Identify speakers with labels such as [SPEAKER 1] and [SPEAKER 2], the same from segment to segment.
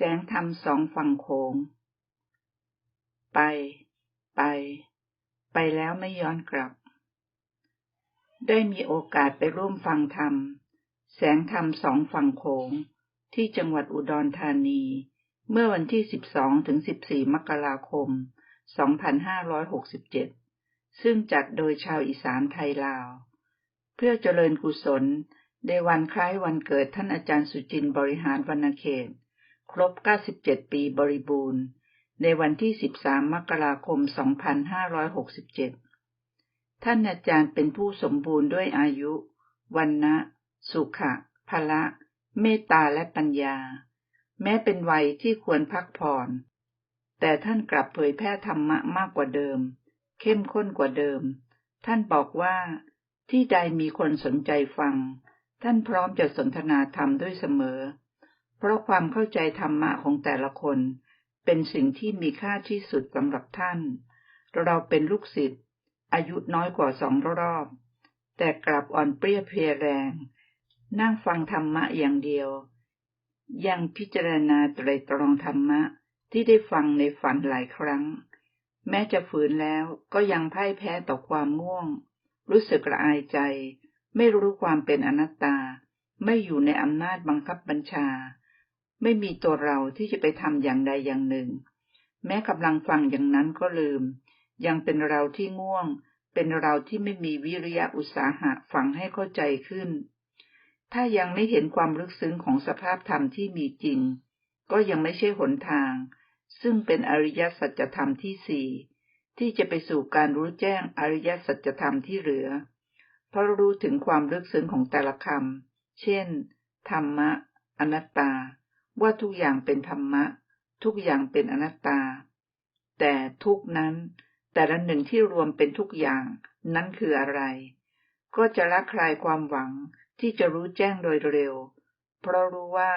[SPEAKER 1] แสงธรรมสองฝั่งโขง ไป ไป ไปแล้วไม่ย้อนกลับ ได้มีโอกาสไปร่วมฟังธรรม แสงธรรมสองฝั่งโขง ที่จังหวัดอุดรธานี เมื่อวันที่ 12ถึง14 มกราคม 2567 ซึ่งจัดโดยชาวอีสานไทยลาว เพื่อเจริญกุศลในวันคล้ายวันเกิดท่านอาจารย์สุจินบริหารวรรณเขต ครบ 97 ปีบริบูรณ์ ในวันที่ 13 มกราคม 2567 ท่านอาจารย์เป็นผู้สมบูรณ์ด้วยอายุ วันนะ สุขะพละ เมตตาและปัญญา แม้เป็นวัยที่ควรพักผ่อน แต่ท่านกลับเผยแพร่ธรรมะมากกว่าเดิม เข้มข้นกว่าเดิม ท่านบอกว่าที่ใดมีคนสนใจฟัง ท่านพร้อมจะสนทนาธรรมด้วยเสมอ เพราะความเข้าใจธรรมะของแต่ละคน เป็นสิ่งที่มีค่าที่สุดสำหรับท่าน เราเป็นลูกศิษย์อายุน้อยกว่าสองรอบ แต่กลับอ่อนเปรี้ยเพลียแรง นั่งฟังธรรมะอย่างเดียว ยังพิจารณาไตรตรองธรรมะที่ได้ฟังในฝันหลายครั้ง แม้จะฝืนแล้วก็ยังพ่ายแพ้ต่อความง่วง รู้สึกระอายใจ ไม่รู้ความเป็นอนัตตา ไม่อยู่ในอำนาจบังคับบัญชา ไม่มีตัวเราที่จะไปทำอย่างใดอย่างหนึ่ง แม้กำลังฟังอย่างนั้นก็ลืม ยังเป็นเราที่ง่วง เป็นเราที่ไม่มีวิริยะอุตสาหะฟังให้เข้าใจขึ้น ถ้ายังไม่เห็นความลึกซึ้งของสภาพธรรมที่มีจริง ก็ยังไม่ใช่หนทาง ซึ่งเป็นอริยสัจธรรมที่สี่ที่จะไปสู่การรู้แจ้งอริยสัจธรรมที่เหลือ เพราะรู้ถึงความลึกซึ้งของแต่ละคำ เช่น ธรรมะ อนัตตา ว่าทุกอย่างเป็นธรรมะ ทุกอย่างเป็นอนัตตา แต่ทุกนั้น แต่ละหนึ่งที่รวมเป็นทุกอย่างนั้นคืออะไร ก็จะละคลายความหวังที่จะรู้แจ้งโดยเร็ว เพราะรู้ว่า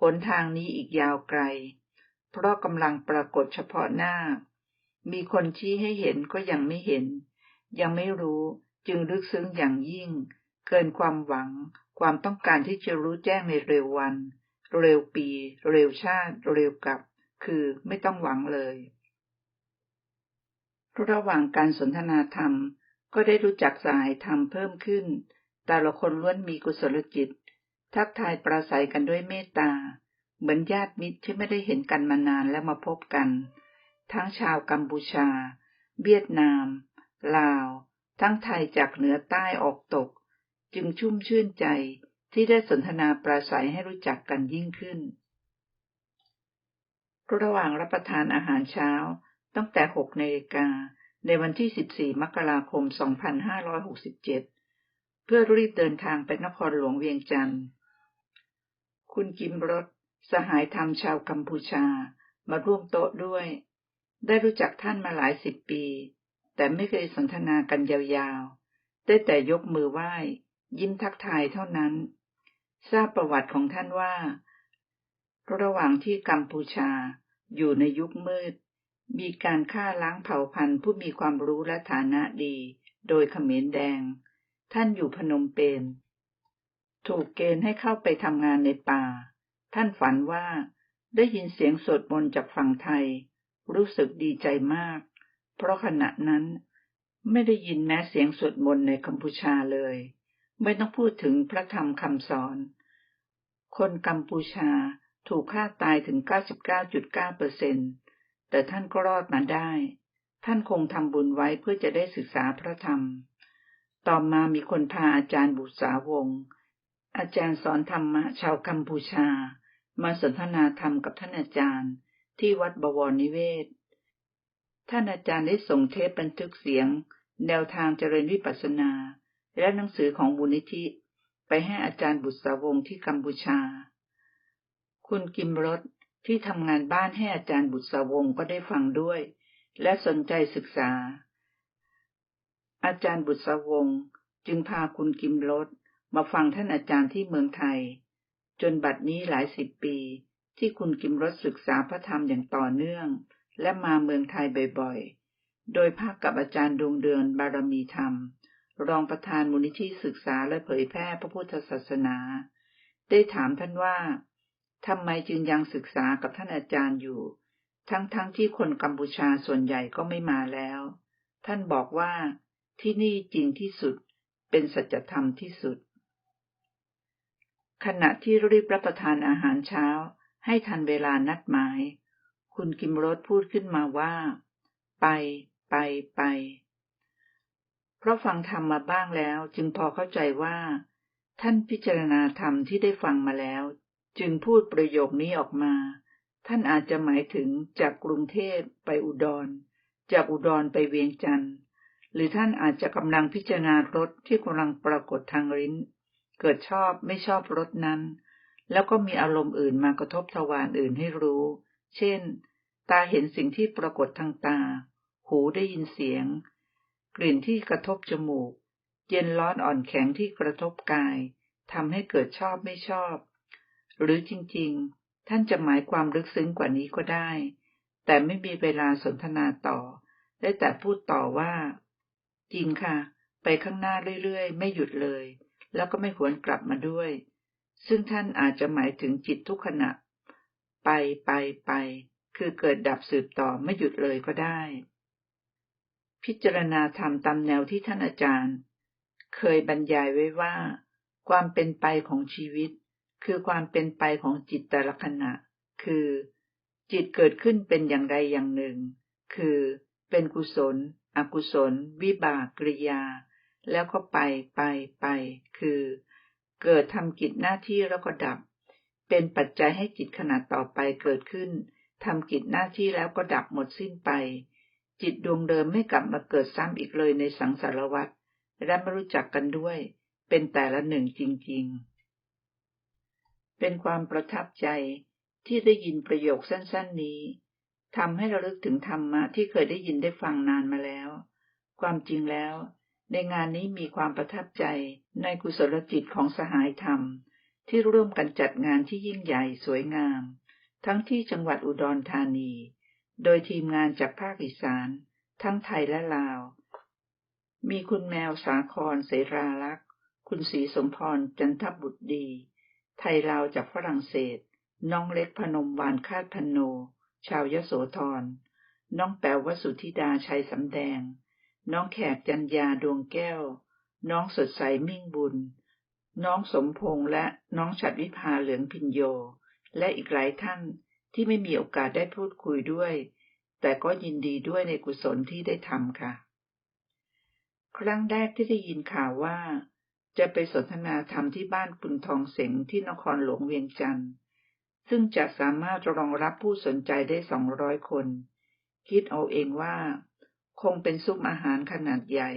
[SPEAKER 1] หนทางนี้อีกยาวไกล เพราะกำลังปรากฏเฉพาะหน้า มีคนชี้ให้เห็นก็ยังไม่เห็น ยังไม่รู้จึงลึกซึ้งอย่างยิ่ง เกินความหวัง ความต้องการที่จะรู้แจ้งในเร็ววัน เร็วปี เร็วชาติ เร็วกับ คือไม่ต้องหวังเลย ระหว่างการสนทนาธรรมก็ได้รู้จักสายธรรมเพิ่มขึ้น แต่ละคนล้วนมีกุศลจิต ทักทายปราศัยกันด้วยเมตตา เหมือนญาติมิตรที่ไม่ได้เห็นกันมานานแล้วมาพบกัน ทั้งชาวกัมพูชา เวียดนาม ลาว ทั้งไทยจากเหนือใต้ออกตก จึงชุ่มชื่นใจ ที่ได้สนทนาปราศัยให้รู้จักกันยิ่งขึ้น ระหว่างรับประทานอาหารเช้าตั้งแต่6นาฬิกาในวันที่ 14 มกราคม 2567 เพื่อรีบเดินทางไปนครหลวงเวียงจันทร์ คุณกิมรถ สหายธรรมชาวกัมพูชา มาร่วมโต๊ะด้วย ได้รู้จักท่านมาหลายสิบปี แต่ไม่เคยสนทนากันยาวๆ ได้แต่ยกมือไหว้ ยิ้มทักทายเท่านั้น ทราบประวัติของท่านว่า ระหว่างที่กัมพูชาอยู่ในยุคมืด มีการฆ่าล้างเผ่าพันธุ์ผู้มีความรู้และฐานะดี โดยเขมรแดง ท่านอยู่พนมเปญถูกเกณฑ์ให้เข้าไปทำงานในป่า ท่านฝันว่าได้ยินเสียงสวดมนต์จากฝั่งไทย รู้สึกดีใจมาก เพราะขณะนั้นไม่ได้ยินแม้เสียงสวดมนต์ในกัมพูชาเลย ไม่ต้องพูดถึงพระธรรมคำสอน คนกัมพูชาถูกฆ่าตายถึง 99.9เปอร์เซ็นแต่ท่านก็รอดมาได้ ท่านคงทำบุญไว้เพื่อจะได้ศึกษาพระธรรม ต่อมามีคนพาอาจารย์บุษาวงศ์อาจารย์สอนธรรมะชาวกัมพูชา มาสนทนาธรรมกับท่านอาจารย์ที่วัดบวรนิเวศ ท่านอาจารย์ได้ส่งเทปบันทึกเสียง แนวทางเจริญวิปัสสนา และหนังสือของบุณิธิ ไปให้อาจารย์บุษาวงที่กัมพูชา คุณกิมรถที่ทำงานบ้านให้อาจารย์บุษาวงก็ได้ฟังด้วย และสนใจศึกษา อาจารย์บุษาวงจึงพาคุณกิมรถมาฟังท่านอาจารย์ที่เมืองไทย จนบัดนี้หลายสิบปี ที่คุณกิมรถศึกษาพระธรรมอย่างต่อเนื่อง และมาเมืองไทยบ่อยๆ โดยภาคกับอาจารย์ดวงเดือนบารมีธรรม รองประธานมูลนิธิศึกษาและเผยแพร่พระพุทธศาสนา ได้ถามท่านว่าทำไมจึงยังศึกษากับท่านอาจารย์อยู่ ทั้งๆทที่คนกัมพูชาส่วนใหญ่ก็ไม่มาแล้ว ท่านบอกว่าที่นี่จริงที่สุด เป็นสัจธรรมที่สุด ขณะที่รีบรับประทานอาหารเช้า ให้ทันเวลานัดหมาย คุณกิมรสพูดขึ้นมาว่า ไป ไป ไป เพราะฟังธรรมมาบ้างแล้วจึงพอเข้าใจว่า ท่านพิจารณาธรรมที่ได้ฟังมาแล้ว จึงพูดประโยคนี้ออกมา ท่านอาจจะหมายถึงจากกรุงเทพไปอุดร จากอุดรไปเวียงจันทร์หรือท่านอาจจะกำลังพิจารณารถที่กำลังปรากฏทางลิ้น เกิดชอบไม่ชอบรถนั้น แล้วก็มีอารมณ์อื่นมากระทบทวารอื่นให้รู้ เช่น ตาเห็นสิ่งที่ปรากฏทางตา หูได้ยินเสียง กลิ่นที่กระทบจมูก เย็นร้อนอ่อนแข็งที่กระทบกายทำให้เกิดชอบไม่ชอบ หรือจริงๆ ท่านจะหมายความลึกซึ้งกว่านี้ก็ได้ แต่ไม่มีเวลาสนทนาต่อ ได้แต่พูดต่อว่า จริงค่ะ ไปข้างหน้าเรื่อยๆ ไม่หยุดเลย แล้วก็ไม่หวนกลับมาด้วย ซึ่งท่านอาจจะหมายถึงจิตทุกขณะ ไปไปไป คือเกิดดับสืบต่อไม่หยุดเลยก็ได้ พิจารณาธรรมตามแนวที่ท่านอาจารย์ เคยบรรยายไว้ว่า ความเป็นไปของชีวิต คือความเป็นไปของจิตแต่ละขณะ คือ จิตเกิดขึ้นเป็นอย่างใดอย่างหนึ่ง คือ เป็นกุศล อกุศล วิบากกริยา แล้วก็ไปไปไป คือ เกิดทำกิจหน้าที่แล้วก็ดับ เป็นปัจจัยให้จิตขนาดต่อไปเกิดขึ้นทำกิจหน้าที่แล้วก็ดับหมดสิ้นไป จิตดวงเดิมไม่กลับมาเกิดซ้ำอีกเลยในสังสารวัฏและไม่รู้จักกันด้วย เป็นแต่ละหนึ่งจริง ๆ เป็นความประทับใจที่ได้ยินประโยคสั้น ๆ นี้ทำให้เราลึกถึงธรรมะที่เคยได้ยินได้ฟังนานมาแล้ว ความจริงแล้ว ในงานนี้มีความประทับใจในกุศลจิตของสหายธรรม ที่ร่วมกันจัดงานที่ยิ่งใหญ่สวยงาม ทั้งที่จังหวัดอุดรธานี โดยทีมงานจากภาคอีสาน ทั้งไทยและลาว มีคุณแมวสาครเสราลักษ์ คุณศรีสมพรจันทบุตรดี ไทยลาวจากฝรั่งเศส น้องเล็กพนมวานคาดพนโน ชาวยโสธร น้องแป๋ววสุธิดาชัยสำแดง น้องแขกจันยาดวงแก้ว น้องสดใสมิ่งบุญ น้องสมพงษ์และน้องฉัดวิภาเหลืองพินโย และอีกหลายท่าน ที่ไม่มีโอกาสได้พูดคุยด้วย แต่ก็ยินดีด้วยในกุศลที่ได้ทำค่ะ ครั้งแรกที่ได้ยินข่าวว่า จะไปสนทนาธรรมที่บ้านคุณทองเสงที่นครหลวงเวียงจันทร์ซึ่งจะสามารถรองรับผู้สนใจได้สองร้อยคน คิดเอาเองว่า คงเป็นซุปอาหารขนาดใหญ่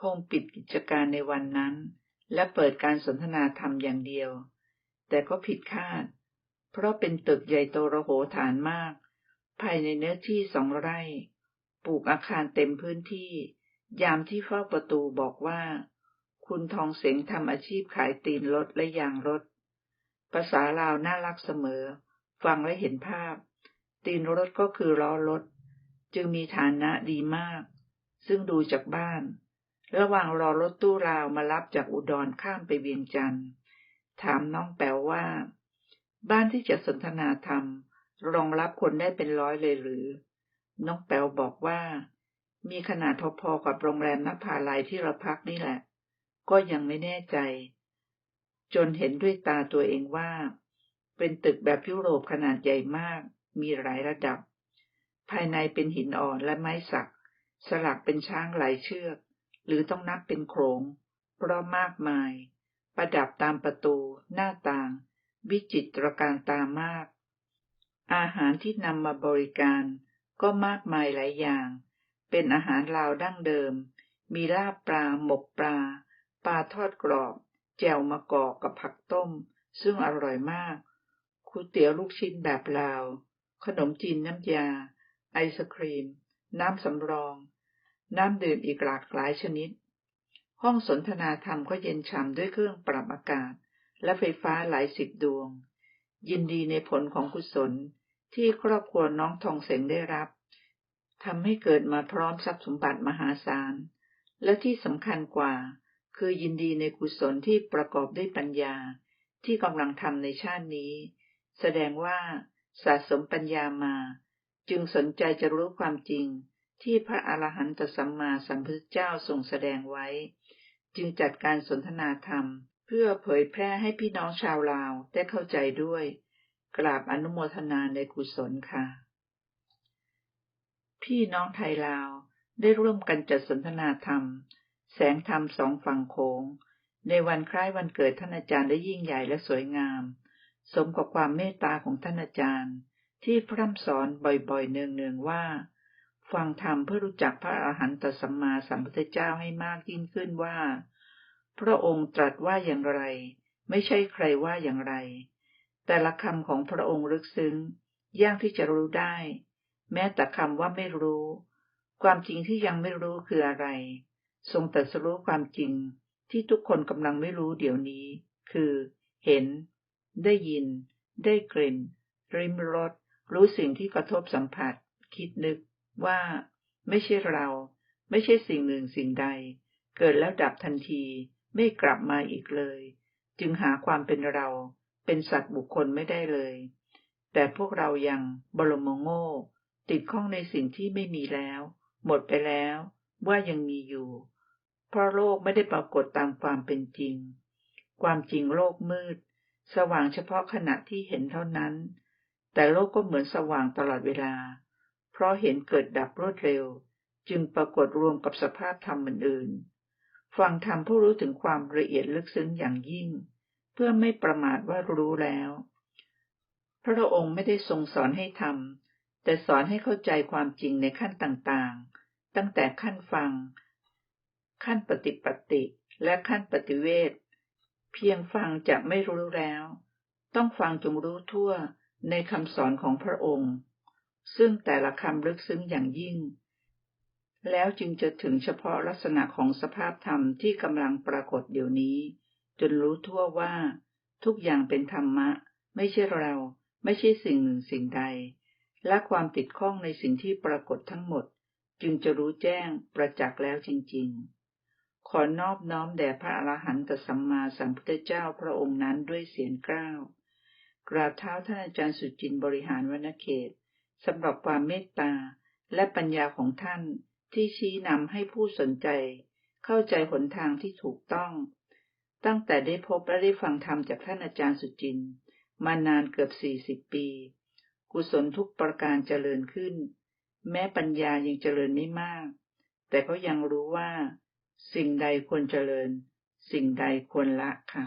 [SPEAKER 1] คงปิดกิจการในวันนั้น และเปิดการสนทนาธรรมอย่างเดียว แต่ก็ผิดคาด เพราะเป็นตึกใหญ่โตระโหฐานมาก ภายในเนื้อที่สองไร่ ปลูกอาคารเต็มพื้นที่ ยามที่เฝ้าประตูบอกว่า คุณทองเสงทำอาชีพขายตีนรถและยางรถ ภาษาลาวน่ารักเสมอ ฟังและเห็นภาพ ตีนรถก็คือล้อรถ จึงมีฐานะดีมาก ซึ่งดูจากบ้าน ระหว่างรอรถตู้ราวมารับจากอุดรข้ามไปเวียงจันทร์ถามน้องแป๋วว่า บ้านที่จะสนทนาธรรม รองรับคนได้เป็นร้อยเลยหรือ น้องแป๋วบอกว่า มีขนาดพอๆกับโรงแรมนภาลัยที่เราพักนี่แหละ ก็ยังไม่แน่ใจ จนเห็นด้วยตาตัวเองว่า เป็นตึกแบบยุโรปขนาดใหญ่มาก มีหลายระดับ ภายในเป็นหินอ่อนและไม้สัก สลักเป็นช้างหลายเชือก หรือต้องนับเป็นโขงเพราะมากมาย ประดับตามประตู หน้าต่าง วิจิตรการตามาก อาหารที่นำมาบริการก็มากมายหลายอย่าง เป็นอาหารลาวดั้งเดิม มีลาบปลาหมกปลา ปลาทอดกรอบ แจ่วมะกอกกับผักต้ม ซึ่งอร่อยมากคูเตี๋ยวลูกชิ้นแบบลาว ขนมจีนน้ำยา ไอศครีม น้ำสำรอง น้ำดื่มอีกหลากหลายชนิด ห้องสนทนาธรรมก็เย็นฉ่ำด้วยเครื่องปรับอากาศ และไฟฟ้าหลายสิบดวง ยินดีในผลของกุศลที่ครอบครัวน้องทองเสงได้รับทำให้เกิดมาพร้อมทรัพย์สมบัติมหาศาล และที่สำคัญกว่า คือยินดีในกุศลที่ประกอบด้วยปัญญาที่กำลังทำในชาตินี้ แสดงว่าสะสมปัญญามา จึงสนใจจะรู้ความจริงที่พระอรหันตสัมมาสัมพุทธเจ้าทรงแสดงไว้ จึงจัดการสนทนาธรรม เพื่อเผยแพร่ให้พี่น้องชาวลาวได้เข้าใจด้วย กราบอนุโมทนาในกุศลค่ะ พี่น้องไทยลาวได้ร่วมกันจัดสนทนาธรรม แสงธรรมสองฝั่งโขงในวันคล้ายวันเกิดท่านอาจารย์ได้ยิ่งใหญ่และสวยงาม สมกับความเมตตาของท่านอาจารย์ ที่พร่ำสอนบ่อยๆเนืองๆว่า ฟังธรรมเพื่อรู้จักพระอรหันตสัมมาสัมพุทธเจ้าให้มากยิ่งขึ้นว่า พระองค์ตรัสว่าอย่างไร ไม่ใช่ใครว่าอย่างไร แต่ละคำของพระองค์ลึกซึ้ง ยากที่จะรู้ได้ แม้แต่คำว่าไม่รู้ ความจริงที่ยังไม่รู้คืออะไร ทรงตรัสรู้ความจริงที่ทุกคนกำลังไม่รู้เดี๋ยวนี้ คือ เห็น ได้ยิน ได้กลิ่น ริมรสรู้สิ่งที่กระทบสัมผัส คิดนึกว่า ไม่ใช่เรา ไม่ใช่สิ่งหนึ่งสิ่งใด เกิดแล้วดับทันที ไม่กลับมาอีกเลย จึงหาความเป็นเรา เป็นสัตว์บุคคลไม่ได้เลย แต่พวกเรายังบรมโง่ ติดข้องในสิ่งที่ไม่มีแล้ว หมดไปแล้ว ว่ายังมีอยู่ เพราะโลกไม่ได้ปรากฏตามความเป็นจริง ความจริงโลกมืด สว่างเฉพาะขณะที่เห็นเท่านั้น แต่โลกก็เหมือนสว่างตลอดเวลา เพราะเห็นเกิดดับรวดเร็ว จึงปรากฏรวมกับสภาพธรรมอื่นๆ ฟังธรรมผู้รู้ถึงความละเอียดลึกซึ้งอย่างยิ่ง เพื่อไม่ประมาทว่ารู้แล้ว พระองค์ไม่ได้ทรงสอนให้ทำแต่สอนให้เข้าใจความจริงในขั้นต่างๆ ตั้งแต่ขั้นฟัง ขั้นปฏิปติและขั้นปฏิเวทเพียงฟังจะไม่รู้แล้ว ต้องฟังจงรู้ทั่วในคำสอนของพระองค์ ซึ่งแต่ละคำลึกซึ้งอย่างยิ่ง แล้วจึงจะถึงเฉพาะลักษณะของสภาพธรรมที่กำลังปรากฏเดี๋ยวนี้ จนรู้ทั่วว่า ทุกอย่างเป็นธรรมะ ไม่ใช่เรา ไม่ใช่สิ่งหนึ่งสิ่งใด และความติดข้องในสิ่งที่ปรากฏทั้งหมด จึงจะรู้แจ้งประจักษ์แล้วจริง ๆ ขอนอบน้อมแด่พระอรหันตสัมมาสัมพุทธเจ้าพระองค์นั้นด้วยเสียงกล้าวกราบเท้าท่านอาจารย์สุจินบริหารวณเขตสำหรับความเมตตาและปัญญาของท่าน ที่ชี้นำให้ผู้สนใจ เข้าใจหนทางที่ถูกต้อง ตั้งแต่ได้พบและได้ฟังธรรมจากท่านอาจารย์สุจิน มานานเกือบสี่สิบปี กุศลทุกประการเจริญขึ้น แม้ปัญญายังเจริญไม่มาก แต่ก็ยังรู้ว่า สิ่งใดควรเจริญ สิ่งใดควรละค่ะ